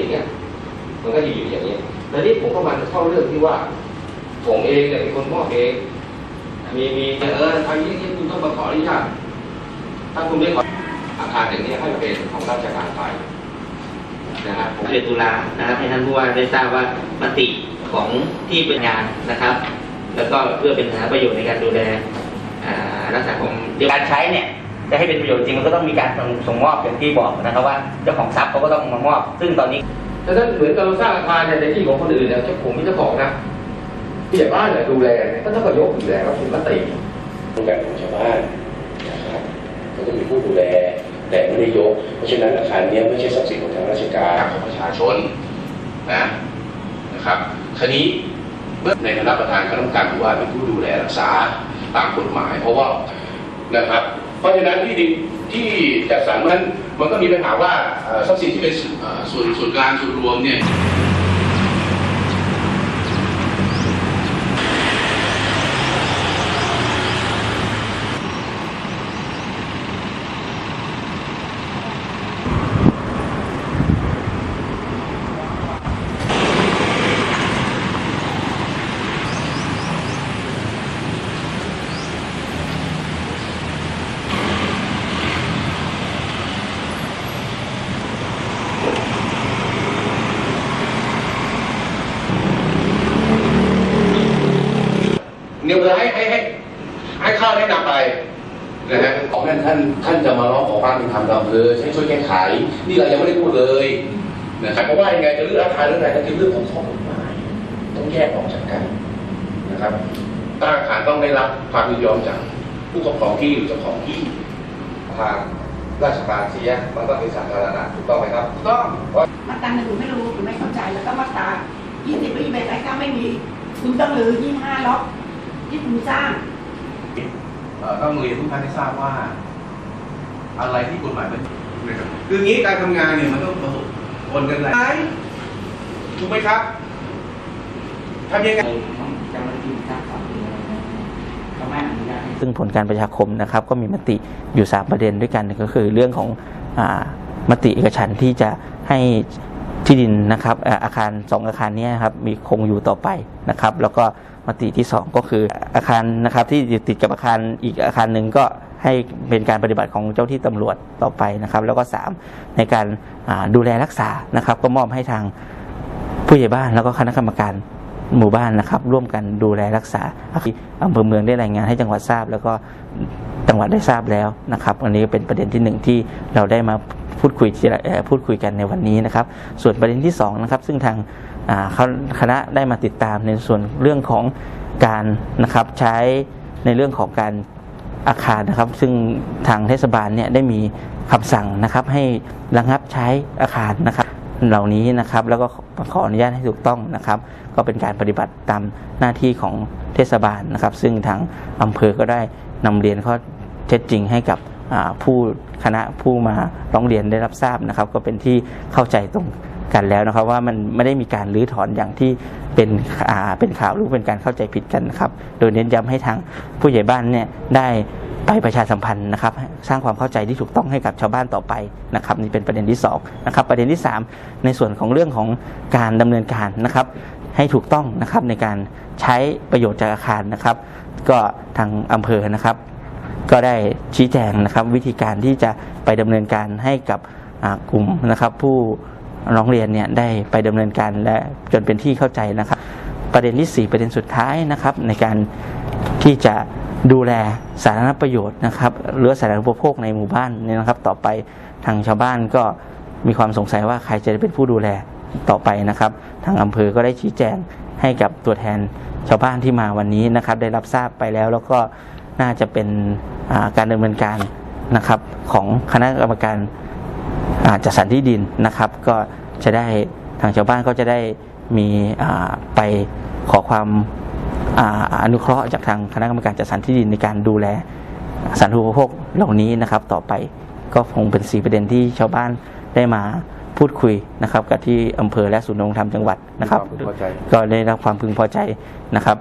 อย่างเงี้ยมันก็จะอยู่อย่างนี้แล้วนี่ผมก็มาเข้าเรื่องที่ว่า ผมเองเนี่ยเป็นคนมอบเอง มีมีเออทางนี้ที่คุณต้องมาขออนุญาตถ้าคุณไม่ขออาคารอย่างนี้ให้เป็นของราชการไปนะครับผมเดือนตุลานะครับให้ท่านผู้ว่าได้ทราบว่ามติของที่เป็นงานนะครับ แล้วก็เพื่อเป็นหาประโยชน์ในการดูแลอ่ารักษาของการใช้เนี่ย จะให้เป็นประโยชน์จริงมันก็ต้องมีการส่งส่งมอบอย่างที่บอกนะครับว่าเจ้าของทรัพย์เขาก็ต้องมามอบ ซึ่งตอนนี้ถ้าท่านเหมือนกับเราสร้างอาคารเนี่ยในที่ของคนอื่นเนี่ยเจ้าผมเป็นเจ้าของนะผู้ใหญ่บ้านเนี่ยดูแลเนี่ยก็ต้องก็ยกอยู่แล้วคุณมติรูปแบบของชาวบ้านนะครับก็ต้องมีผู้ดูแลแต่ไม่ได้ยก เพราะฉะนั้นอาคารเนี้ยไม่ใช่ทรัพย์สินของทางราชการของประชาชนนะนะครับคราวนี้เมื่อในคณะประธานคณะกรรมการผู้ว่าเป็นผู้ดูแลรักษาตามกฎหมาย เพราะว่านะครับ เพราะฉะนั้นที่ดินที่จัดสรรมันมันก็มีปัญหาว่าทรัพย์สินที่เป็นส่วนส่วนส่วนกลางส่วนรวมเนี่ยเพื่อให้ให้ให้ให้ข้าวแนะนำไป นะฮะของท่านท่านท่านจะมาร้องขอความเป็นธรรมกับอำเภอให้ช่วยแก้ไข นี่เรายังไม่ได้พูดเลยนะครับเพราะว่ายังไงจะเรื่องอาคารเรื่องอะไรก็คือเรื่องของข้อกฎหมายต้องแยกออกจากกันนะครับตั้งอาคารต้องได้รับความยินยอมจากผู้ครอบครองที่หรือเจ้าของที่ทางราชการเสียมันก็เป็นสาธารณะถูกต้องไหมครับถูกต้องมาตราหนึ่งหนูไม่รู้หนูไม่เข้าใจแล้วก็มาตรายี่สิบปีไปไหนก็ไม่มี คุณต้องรื้อยี่ห้าล็อกที่คุณสร้าง ต้องเรียนทุกท่านให้ทราบว่า อะไรที่กฎหมายมันนะครับคืออย่างนี้การทำงานเนี่ยมันต้องผสมปนกันหลายถูกไหมครับทำยังไงซึ่งผลการประชาคมนะครับ ก็มีมติอยู่ 3 ประเด็นด้วยกันก็คือเรื่องของอามติเอกฉันท์ที่จะให้ ที่ดินนะครับอาคาร 2 อาคารนี้ครับมีคงอยู่ต่อไปนะครับ แล้วก็มติที่ 2 ก็คืออาคารนะครับที่อยู่ติดกับอาคารอีกอาคารหนึ่งก็ให้เป็นการปฏิบัติของเจ้าที่ตำรวจต่อไปนะครับ แล้วก็ 3 ในการดูแลรักษานะครับ ก็มอบให้ทางผู้ใหญ่บ้านแล้วก็คณะกรรมการ หมู่บ้านนะครับ ร่วมกันดูแลรักษาอำเภอเมืองได้รายงานให้จังหวัดทราบ แล้วก็จังหวัดได้ทราบแล้วนะครับอันนี้เป็นประเด็นที่หนึ่งที่เราได้มาพูดคุยพูดคุยกันในวันนี้นะครับ ส่วนประเด็นที่สองนะครับซึ่งทางเขาคณะได้มาติดตามในส่วนเรื่องของการนะครับใช้ในเรื่องของการอาคารนะครับ ซึ่งทางเทศบาลเนี่ยได้มีคำสั่งนะครับให้ระงับใช้อาคารนะครับ เหล่านี้นะครับ แล้วก็ขออนุญาตให้ถูกต้องนะครับ ก็เป็นการปฏิบัติตามหน้าที่ของเทศบาลนะครับ ซึ่งทางอำเภอก็ได้นำเรียนข้อเท็จจริงให้กับผู้คณะผู้มาร้องเรียนได้รับทราบนะครับ ก็เป็นที่เข้าใจตรงกันแล้วนะครับ ว่ามันไม่ได้มีการรื้อถอนอย่างที่เป็นเป็นข่าวหรือเป็นการเข้าใจผิดกันนะครับ โดยเน้นย้ำให้ทางผู้ใหญ่บ้านเนี่ยได้ ไปประชาสัมพันธ์นะครับ สร้างความเข้าใจที่ถูกต้องให้กับชาวบ้านต่อไปนะครับนี่เป็นประเด็นที่2นะครับประเด็นที่ 3 ในส่วนของเรื่องของการดำเนินการนะครับ ให้ถูกต้องนะครับในการใช้ประโยชน์จากอาคารนะครับ ก็ทางอำเภอนะครับ ก็ได้ชี้แจงนะครับ วิธีการที่จะไปดำเนินการให้กับกลุ่มนะครับผู้ร้องเรียนเนี่ยได้ไปดำเนินการและจนเป็นที่เข้าใจนะครับ ประเด็นที่ 4 ประเด็นสุดท้ายนะครับ ในการที่จะ ดูแลสาธารณประโยชน์นะครับหรือสาธารณูปโภคในหมู่บ้านเนี่ยนะครับ ต่อไปทางชาวบ้านก็มีความสงสัยว่าใครจะเป็นผู้ดูแลต่อไปนะครับ ทางอำเภอก็ได้ชี้แจงให้กับตัวแทนชาวบ้านที่มาวันนี้นะครับ ได้รับทราบไปแล้วแล้วก็น่าจะเป็นาการดำเนินการนะครับของคณะกรรมการาจัดสรรที่ดินนะครับ ก็จะได้ทางชาวบ้านก็จะได้มีไปขอความ อนุเคราะห์จากทางคณะกรรมการจัดสรรที่ดินในการดูแลสาธารณูปโภคเหล่านี้นะครับ ต่อไปก็คงเป็นสีประเด็นที่ชาวบ้านได้มาพูดคุยนะครับ กับที่อำเภอและศูนย์ดำรงธรรมจังหวัดนะครับ ก็ได้รับความพึงพอใจนะครับ